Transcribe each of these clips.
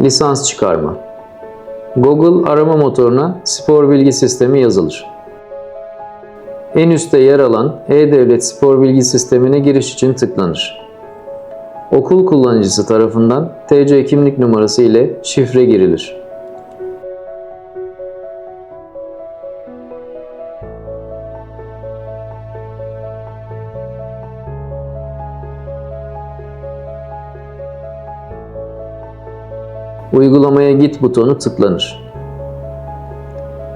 lisans çıkarma. Google arama motoruna spor bilgi sistemi yazılır. En üstte yer alan E-Devlet Spor Bilgi Sistemi'ne giriş için tıklanır. Okul kullanıcısı tarafından TC kimlik numarası ile şifre girilir. Uygulamaya git butonu tıklanır.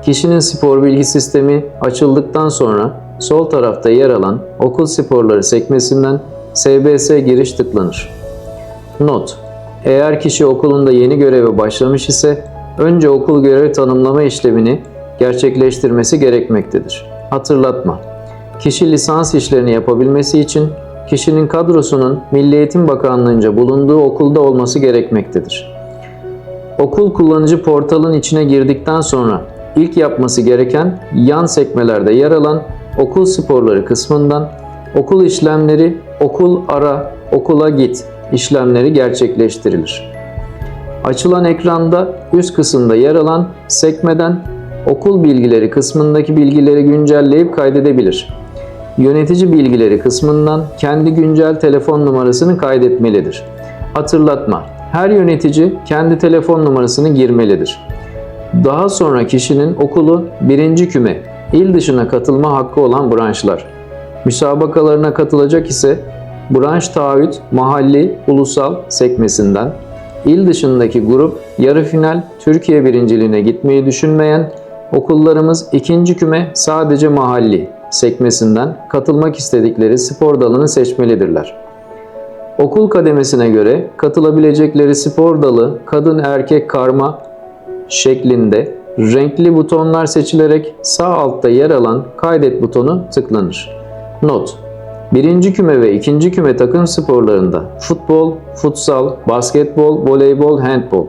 Kişinin spor bilgi sistemi açıldıktan sonra sol tarafta yer alan okul sporları sekmesinden SBS giriş tıklanır. Not: Eğer kişi okulunda yeni göreve başlamış ise önce okul görev tanımlama işlemini gerçekleştirmesi gerekmektedir. Hatırlatma: Kişi lisans işlerini yapabilmesi için kişinin kadrosunun Milli Eğitim Bakanlığı'nca bulunduğu okulda olması gerekmektedir. Okul kullanıcı portalın içine girdikten sonra ilk yapması gereken yan sekmelerde yer alan okul sporları kısmından okul işlemleri, okul ara, okula git işlemleri gerçekleştirilir. Açılan ekranda üst kısımda yer alan sekmeden okul bilgileri kısmındaki bilgileri güncelleyip kaydedebilir. Yönetici bilgileri kısmından kendi güncel telefon numarasını kaydetmelidir. Hatırlatma, her yönetici kendi telefon numarasını girmelidir. Daha sonra kişinin okulu birinci küme, il dışına katılma hakkı olan branşlar. Müsabakalarına katılacak ise branş taahhüt, mahalli, ulusal sekmesinden, il dışındaki grup, yarı final, Türkiye birinciliğine gitmeyi düşünmeyen okullarımız ikinci küme sadece mahalli sekmesinden katılmak istedikleri spor dalını seçmelidirler. Okul kademesine göre katılabilecekleri spor dalı kadın erkek karma şeklinde renkli butonlar seçilerek sağ altta yer alan kaydet butonu tıklanır. Not: Birinci küme ve ikinci küme takım sporlarında futbol, futsal, basketbol, voleybol, handbol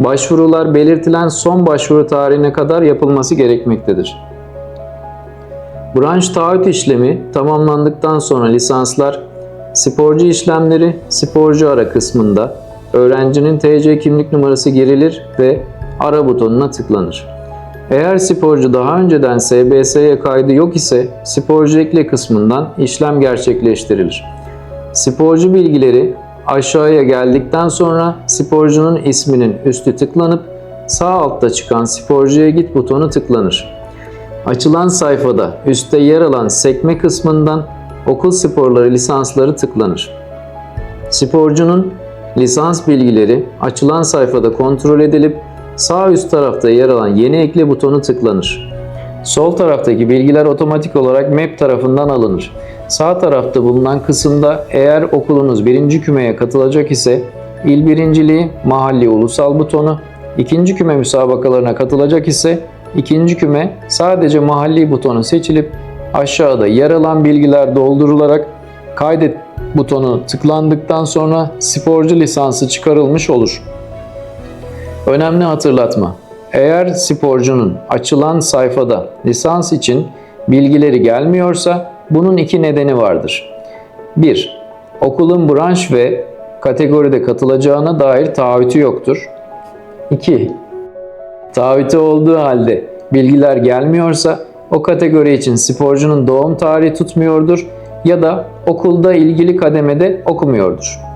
başvurular belirtilen son başvuru tarihine kadar yapılması gerekmektedir. Branş taahhüt işlemi tamamlandıktan sonra lisanslar sporcu işlemleri sporcu ara kısmında öğrencinin TC kimlik numarası girilir ve ara butonuna tıklanır. Eğer sporcu daha önceden SBS'ye kaydı yok ise sporcu ekle kısmından işlem gerçekleştirilir. Sporcu bilgileri aşağıya geldikten sonra sporcunun isminin üstü tıklanıp sağ altta çıkan sporcuya git butonu tıklanır. Açılan sayfada üstte yer alan sekme kısmından okul sporları lisansları tıklanır. Sporcunun lisans bilgileri açılan sayfada kontrol edilip sağ üst tarafta yer alan yeni ekle butonu tıklanır. Sol taraftaki bilgiler otomatik olarak MEP tarafından alınır. Sağ tarafta bulunan kısımda eğer okulunuz birinci kümeye katılacak ise il birinciliği, mahalli ulusal butonu, ikinci küme müsabakalarına katılacak ise ikinci küme sadece mahalli butonu seçilip aşağıda yer alan bilgiler doldurularak kaydet butonu tıklandıktan sonra sporcu lisansı çıkarılmış olur. Önemli hatırlatma. Eğer sporcunun açılan sayfada lisans için bilgileri gelmiyorsa bunun iki nedeni vardır. 1. Okulun branş ve kategoride katılacağına dair taahhütü yoktur. 2. Taahhütü olduğu halde bilgiler gelmiyorsa o kategori için sporcunun doğum tarihi tutmuyordur ya da okulda ilgili kademede okumuyordur.